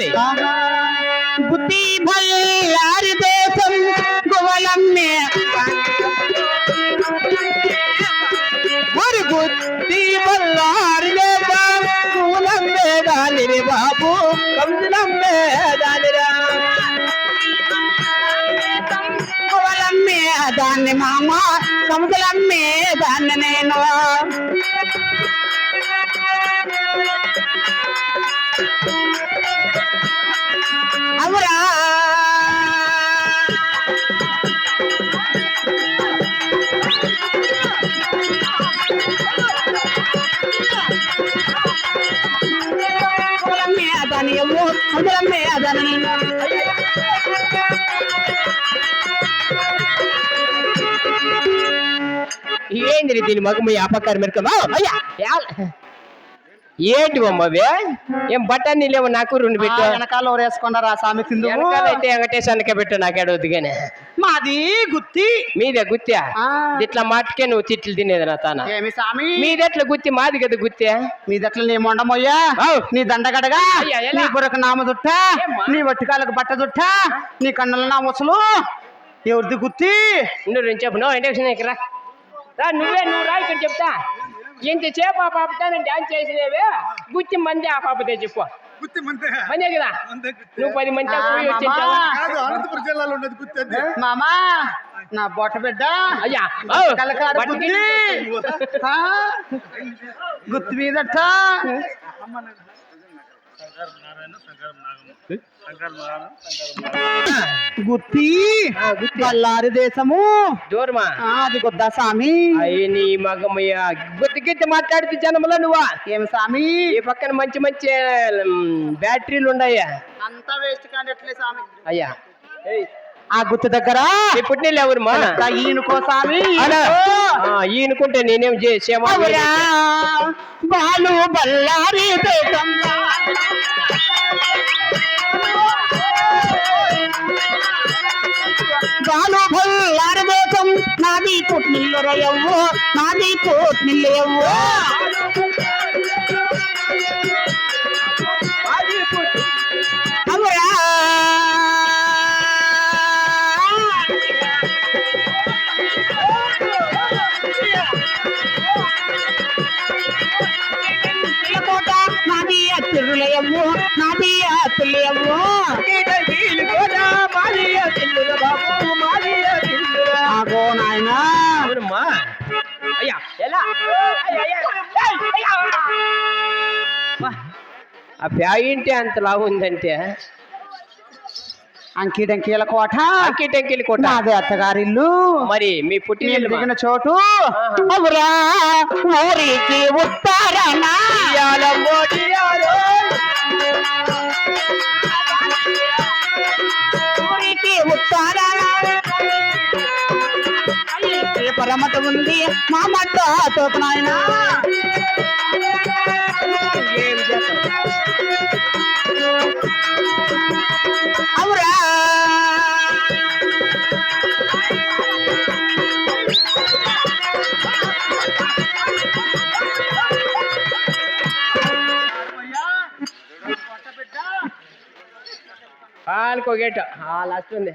చెప్పండి బుద్ధి భల్లారి దేశం గువలమ్మే మరి బుద్ధి బల్లారి దేశం కూలమ్మే దానిని బాబు కందులమ్మే దానిరా గువలమ్మే దాన్ని మామ సముద్రమ్మే దాన్ని నేను అవురా గువలమ్మే దాన్ని ఎవ్వు ఏంది దీని మగము అపకారం మెరుకమా అయ్యా ఏంటి అమ్మవే ఏం బట్టన్ని లేవు నాకు రెండు పెట్టు. వెనకాల ఊరేసుకున్నారా స్వామి కింద వెనకాలైతే వెంకటేశ్వరకే పెట్టు నాకేడు వద్దుగానే మాది గుత్తి. మీదే గుత్తా? ఆ. ఇట్లా మాటకే నువ్వు తిట్లు తినేది నా తాన? మీదెట్లా గుత్తి? మాది కదా గుత్తే. మీదట్ల నీ మొండమోయ్యా. నీ దండగడగా? నీ బుర్రకు నామ దుట్ట? నీ వట్టికాలకు బట్ట దుట్ట? నీ కన్నుల నా ముసలు? ఎవరిది గుత్తి? నువ్వు చెప్పు. నువ్వు ఇక్కడ రా నువ్వే నువ్వు రా ఇక్కడ చెప్తా. ఎంతసేపు ఆ పాపతో డాన్స్ చేసినవే? గుత్తి మంది ఆ పాపతే చెప్పు. గుత్తి మంతే మందే కదా? మందే. నువ్వు పది పోయి కాదు అనంతపురం జిల్లాలో ఉన్నది గుత్తి మామా నా బొట్ట బిడ్డ. అయ్యా? గుత్తి. మీదట. గుత్తి. బల్లారి దేశము. దూరమా ఆ, అది గొద్దా స్వామి. అయ్యి నీ మగమయ్య. గుత్తి గిత్తి మాట్లాడితే జనములో నువ్వా? ఏమి స్వామి? ఈ పక్కన మంచి మంచి బ్యాటరీలు ఉన్నాయా? అంతా వేస్ట్ కానీ ఎట్లే స్వామి? అయ్యా. ఏయ్, ఆ గుత్తి దగ్గర. ఈ పుట్టినీళ్ళు ఎవరు? మా ఆ ఈయనకో స్వామి అలా. ఈయనకో. ఆ, ఈయనకుంటే నేనేం చేసేమా అవురా బాలు బల్లారి దేశం బాలు బల్లారి దేశం నాది పుట్టిల్లు రయ్యవ్వు నాది పుట్టిల్లు ఎవ్వు అయ్యా ఎలా ఆ ప్యాంటే అంత లావు ఉందంటే? అంకి డంకీల కోట అంకి టెంకిలి కొట్ట నాది అత్తగారిల్లు. మరి మీ పుట్టిన దిగిన చోటు. అవురా ఊరికి పరమత ఉంది. మా మట్ట తోకనాయన అవురా. కాలుకో గేట్. లాస్ట్ ఉంది.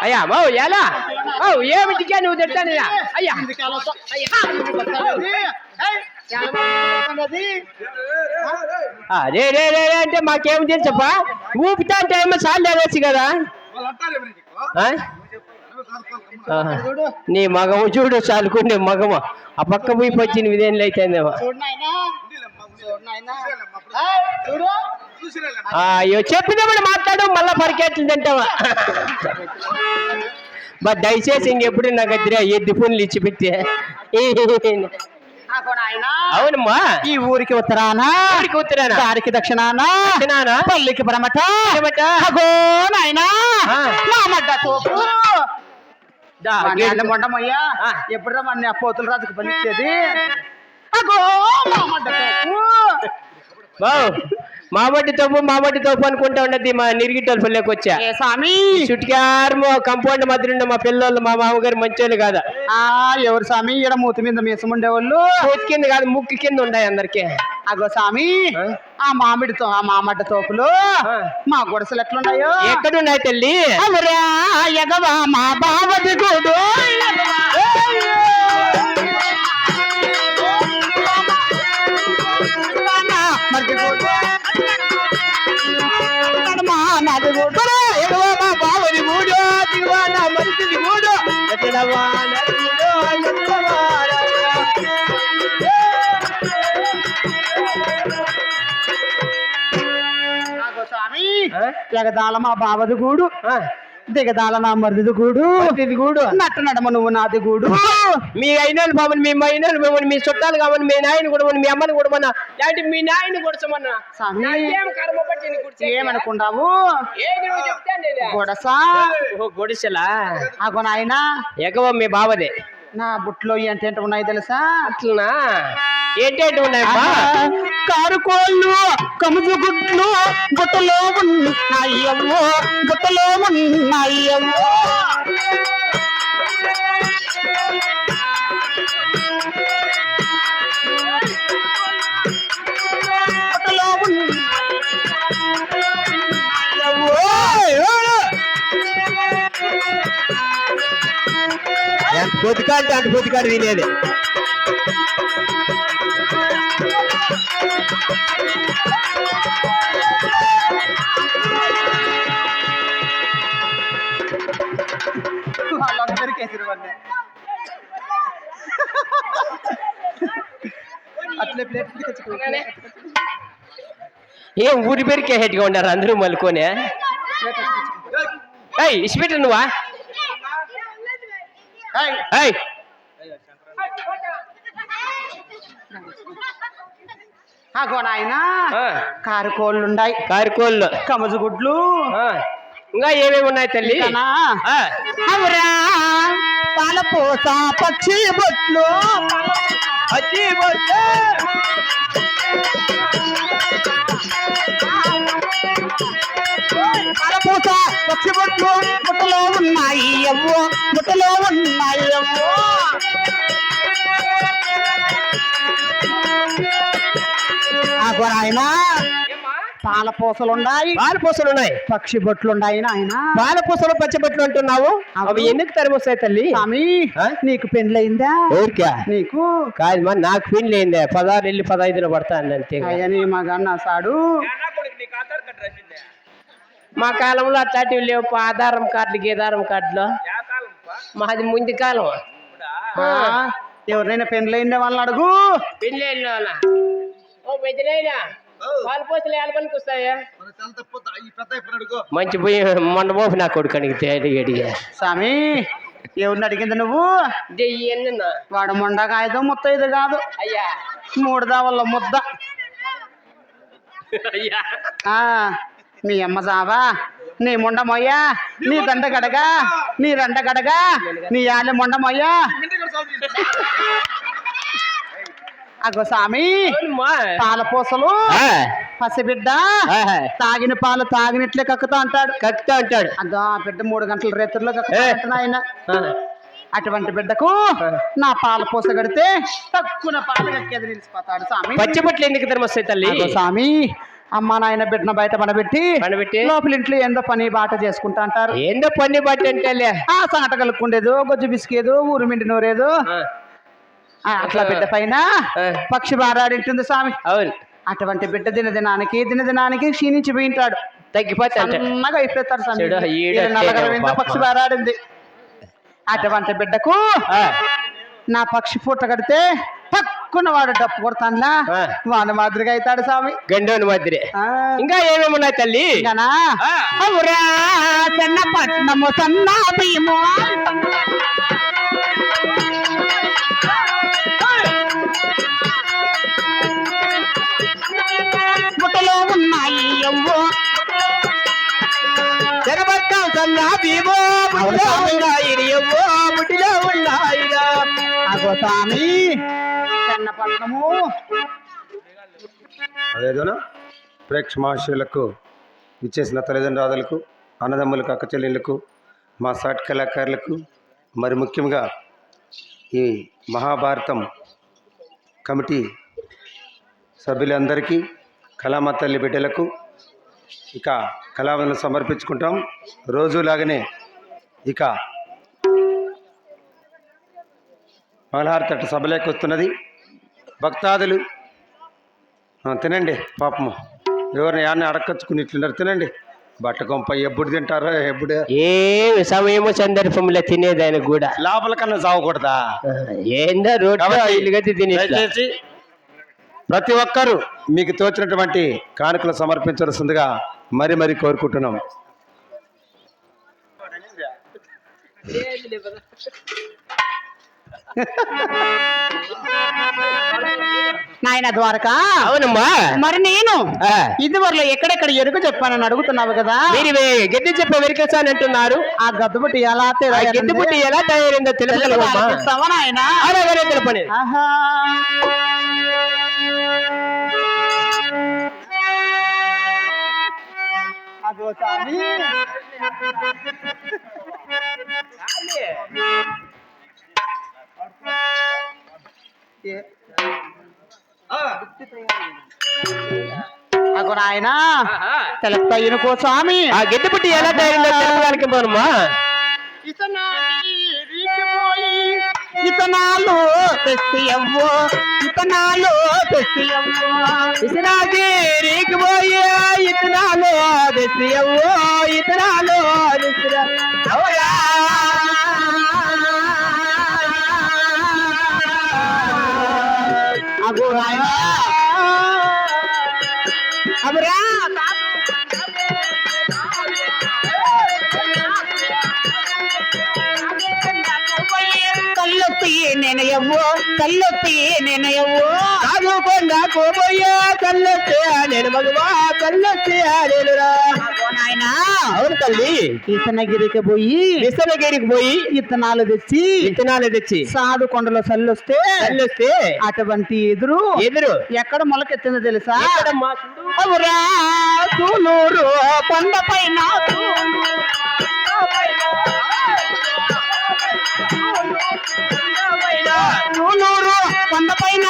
అయ్యా మౌ ఎలా? మౌ ఏమిటికే నువ్వు తిడతానయ్యా అయ్యా. రే రే రే అంటే మాకేం తెలుసప్పా ఊపితా అంటే ఏమో సార్లు వేసి కదా. నీ మగము చూడు చాలుకుండే మగము. ఆ పక్క పోయి ఇదేళ్ళు అయితేందేమో చూసిరేలే. అయ్యో చెప్పినప్పుడు మాట్లాడు మళ్ళా పరికెట్లు తింటావా? బా దయచేసి ఇంకెప్పుడు నాకు అద్దరే ఎద్దు ఫోన్లు ఇచ్చి పెట్టి? అవునమ్మా. ఈ ఊరికి ఉత్తరాన? ఊరికి ఉత్తరాన. దారికి దక్షిణాన? దక్షిణాన. పల్లికి పరమట పరమట. అగో నాయనా. ఆ. మా మడ్డ తోపు. మొండమయ్యా. ఆ. ఎప్పుడురా మన పోతుల రాజుకు పనిచ్చేది? అగో మా మడ్డ తోపు. బావ్ మామటి తోపు మామటి తోపు అనుకుంటా ఉండద్ది మా నిరిగిట్టోళ్ళ పల్లెకి వచ్చా. స్వామి! చుట్టుకారు కంపౌండ్ మధ్య ఉండే మా పిల్లలు మా మామగారు మంచోళ్ళు కాదా. ఆ ఎవరు స్వామి? ఈడ మూతి మీద మీసం ఉండేవాళ్ళు. మూతి కింద కాదు ముక్కు కింద ఉన్నాయి అందరికి. అగో స్వామి! ఆ? మామిడితో ఆ మామడ్డ తోపులు. మా గుడిసెలు ఎట్లున్నాయో? ఎక్కడున్నాయి తల్లి? మా బావది గుడు. మా నది గుడు. ఎగవా మా బావది గుడు. దిగువా నా మరిది గుడు. ఎక్కడవా? ఎగదాల మా బావది గూడు దిగదాల నా మరిది గూడు ఇది గూడు నట్ట నడమ నువ్వు నాది గూడు మీ అయినోళ్ళు బాబుని మీ మైనోళ్ళు బాబుని మీ చుట్టాలు కావాలి మీ నాయన కూడా మీ అమ్మని కూడా లాంటి మీ నాయన ఏమనుకున్నావు చెప్తాను గొడసా? గుడిసెలా? ఆగో నాయనా. ఎగవ మీ బావదే. నా బుట్లో ఏంటి ఉన్నాయి తెలుసా? అట్లనా? ఏంటేంటి ఉన్నాయమ్మా కారు కోళ్ళు కముజు గుడ్లు గుట్టలో ఉన్నాయవ్వో గుట్టలో ఉన్నాయవ్వో. ఎంత పొద్దుకాంటే అంత పొద్దుకాడు తినేది. అట్లే ప్లేట్ ఏం ఊరి పేరుకే హెట్గా ఉన్నారు అందరూ మలుకొని? ఏయ్ ఇసిపెట్టు నువ్వా? అగో నాయనా ఆ, కారు కోళ్ళు ఉన్నాయి కారుకోళ్ళు కమజు గుడ్లు ఆ, ఇంకా ఏమేమి ఉన్నాయి తల్లి అవురా. పాలపూస పక్షి బొట్లు అచ్చి బొట్టు. పాలపూస పక్షి బొట్లు బుట్టలో ఉన్నాయి అవ్వో బుట్టలో ఉన్నాయి అవ్వో అగో నాయనా ఏమ్మా? పాలపూసలు ఉన్నాయి పాలపూసలు ఉన్నాయి పక్షి బొట్లు ఉన్నాయి నాయన. పాలపూసలు పచ్చబొట్లు అంటున్నావు? అవి ఎందుకు తరిమొస్తాయి తల్లి? స్వామి? నీకు పెళ్ళయిందా? ఊరికా. నీకు? కాదు మరి నాకు పెళ్ళి అయిందే పదహారు వెళ్ళి పదహైదులో పడతాను అంతే అయ్యని మగన్న సాడు మా కాలంలో అట్లాంటివి లేవు ఆధారం కార్డులు గీదారం కార్డులు. మాది ముందు కాలం. ఎవరినైనా పెళ్ళయిందా వాళ్ళని అడుగు. పెళ్ళి ఓ పెద్దలైనా. పాలు పోసలు ఏళ్ళపనికి వస్తాయా? మంచి పోయి మొన్న పోపు నా కొడుకు అడిగితే అడిగా. స్వామి ఎవరిని అడిగింది నువ్వు? దెయ్యన్న వాడు మొండకాయదో ముత్త ఇది కాదు. అయ్యా. మూడు దావల్ల ముద్ద. అయ్యా. ఆ మీ అమ్మ జావా నీ ముండ మొయ్య? నీ దండ గడగా? నీ రండ గడగా? నీ యాలి ముండ మొయ్య? అగో స్వామి. పాల పూసలు. ఆ, పసిబిడ్డ. తాగిన పాలు తాగినట్లే కక్కుతా అంటాడు. కక్కుతా అదో ఆ బిడ్డ మూడు గంటల రేతుల్లో కక్కుతా ఆయన అటువంటి బిడ్డకు నా పాల పూస కడితే తక్కువ పాలు కక్కేది నిలిచిపోతాడు స్వామి. పచ్చిబొట్లు ఎందుకు తరిమొస్తాయి తల్లి అగో స్వామి అమ్మ నాయన బిడ్డను బయట పడబెట్టి పండబెట్టి? లోపల ఇంట్లో ఏందో పని బాట చేసుకుంటా అంటారు. ఏందో పన్ని బట్టి అంటేలే ఆ సంగట కలుపుకుండేదో గొజ్జు బిసికేదో ఊరు మిండి నూరేదో అట్లా బిడ్డ పైన. పక్షి బారాడింటుంది స్వామి. అవును. అటువంటి బిడ్డ దినదినానికి దినదినానికి క్షీణించి పోయింటాడు. తగ్గిపోతా అంటే సన్నగా అయిపోతారు స్వామి. పక్షి బారాడింది. అటువంటి బిడ్డకు నా పక్షి పూట కడితే పక్కున వాడు డప్పు కొడతానులా. వాడి మాదిరిగా అవుతాడు స్వామి. గండోని మాదిరి. ఇంకా ఏమేమి ఉన్నాయి తల్లి? సన్న పట్నము సన్న భీము బుట్టలో ఉన్నాయి ఎవ్వో. తెరబట్టం సన్నా భీమో బుట్టిలో ఉన్నాయి ఎవ్వో బుట్టిలో ఉన్నాయిరా అగో స్వామి. సన్న పట్నము అదేదోనా ప్రేక్షమాశయులకు ఇచ్చేసిన తల్లిదండ్రులకు అన్నదమ్ములకు అక్క చెల్లెళ్ళకు మా సాటి కళాకారులకు మరి ముఖ్యంగా ఈ మహాభారతం కమిటీ సభ్యులందరికీ కళామ తల్లి బిడ్డలకు ఇక కళావందనం సమర్పించుకుంటాం. రోజులాగానే ఇక మలహార తట్టు సభలోకి వస్తున్నది. భక్తాదులు తినండి పాపము. ఎవరిని యాన్ని అడక్కచ్చుకుని ఇట్లున్నారు తినండి. బట్ట కొంప ఎప్పుడు తింటారో ఎప్పుడు ఏ సమయము సందర్భంలో తినేదానికి కూడా. లోపల కన్నా చావకూడదా? ఏందో రోడ్డు కాబట్టి ఇల్లుగతి తినే దయచేసి ప్రతి ఒక్కరూ మీకు తోచినటువంటి కానుకలు సమర్పించవలసిందిగా మరి మరి కోరుకుంటున్నాం. నాయన ద్వారకా? అవునమ్మా. మరి నేను? ఆ, ఇదివరలో ఎక్కడెక్కడ ఎరుక చెప్పానని అడుగుతున్నావు కదా? మీరు గడ్డి చెప్ప వెరికేసానంటున్నారు ఆ గద్దుబుట్టి ఎలా పుట్టి ఎలా తయారైందో తెలపండి ఏ- అగో నాయనా తెలుస్తా ఇనుకో స్వామి. ఆ గడ్డి పుట్టి ఎలా తయారైందో తెలుపడానికి పోనమ్మా. ఇతనాలు తెస్తియవ్వో ఇతనాలు తెస్తియవ్వో ఇతనాకి రేకి ఇతనాలు తెస్తియవ్వో ఇతనాలు తెచ్చిరా అగో నాయనా నేనయవ్వో కల్లొత్తి నేనయవ్వో చదువుకుండా కోబోయే కల్లెత్తే నేను మగవా కల్లెత్తే నేను రా నాయనా. అవును తల్లి. కృష్ణగిరికి పోయి విసనగిరికి పోయి ఇత్తనాలు తెచ్చి విత్తనాలు తెచ్చి. సాధు కొండలో సల్లొస్తే కల్లొస్తే అటువంటి ఎదురు ఎదురు. ఎక్కడ మొలకెత్తిందో తెలుసా? అవురా కొండ పైన. తూలూరు కొండ పైన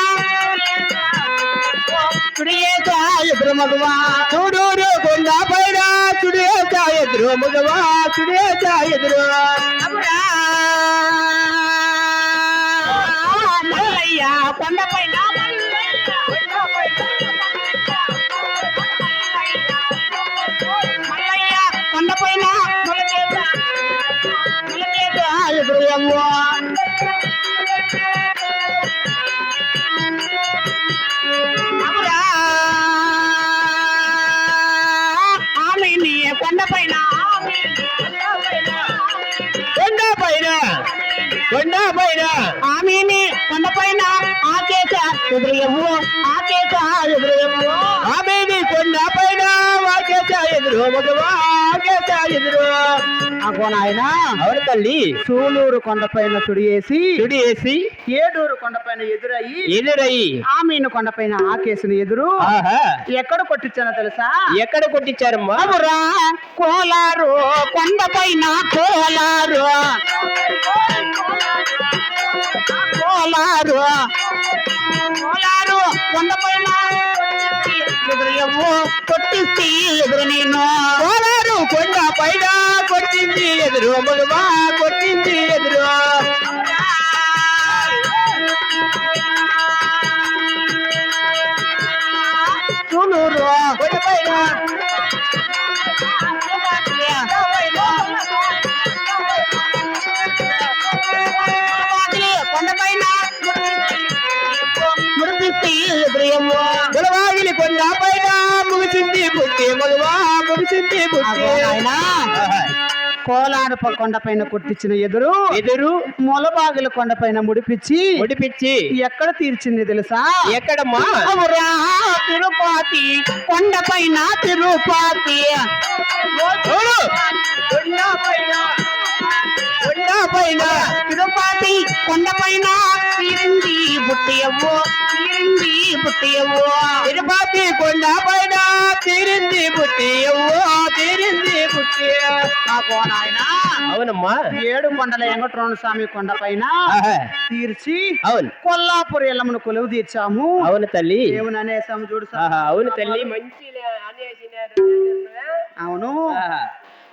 ఎదురు మగవా చూడూరు కొండ పైన చుడేసా ఎదురు మగవా చుడేసా ఎదురు కొండ పైన అవురా ఆమె నీ కొండ పైన. కొండ పైన. కొండ పైన. ఆమెని కొండ పైన. ఆకేత ఎదురు ఆకేత ఎదురు ఆమెది కొండ పైన వాకేసా ఎదురు మగవా వాకేసా ఎదురు అగో నాయన అవును తల్లి. సూలూరు కొండపైన చుడియేసి చుడి వేసి ఏడూరు కొండపైన ఎదురయ్యి ఎదురయ్యి ఆమెను కొండపైన ఆకేసిన ఎదురు ఆహా. ఎక్కడ కొట్టించానో తెలుసా? ఎక్కడ కొట్టించారమ్మా? కోలారు కొండపైన కోలారు. కోలారు కోలారు కొండపైన ఎదురు ఎవ్వు ఎదురు నేను కోలారు కొండ పైన కొట్టింది ఎదురు మగవా కొట్టింది. ముగిసింది పుట్టి నాయనా. కోలారు ప- కొండపైన కొట్టించిన ఎదురు ఎదురు మొలబాగిల కొండపైన ముడిపిచ్చి ముడిపిచ్చి ఎక్కడ తీర్చింది తెలుసా? ఎక్కడమ్మా తిరుపతి కొండపైన తిరుపతి. కొండ పైన కొండ పైన తిరుపతి కొండపైన తీరింది బుట్టియవ్వో తీరింది బుట్టియవ్వో తిరుపతి కొండ పైన తీరింది పుట్టి అవునమ్మా. ఏడు కొండల వెంకటరమణ స్వామి కొండపైన ఆహా. తీర్చి అవును. కొల్లాపురి ఎల్లమ్మను కొలువు తీర్చాము. అవును తల్లి. దేవుని అనేసాము చూడు అవును తల్లి. మంచి అవును.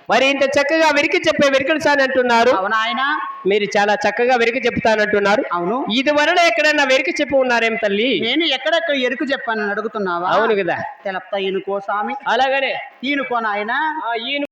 మరి ఇంత చక్కగా వెరికి చెప్పే వెరికడు సార్ అంటున్నారు. అవును ఆయన? మీరు చాలా చక్కగా వెరికి చెప్తానంటున్నారు అవును. ఇది వలన ఎక్కడన్నా వెరికి చెప్పి ఉన్నారేం తల్లి? నేను ఎక్కడెక్కడ ఎరుకు చెప్పానని అడుగుతున్నావా? అవును కదా. తెలప్తా ఈయనకో స్వామి. అలాగనే. ఈయనకో నాయన ఆ, ఈయన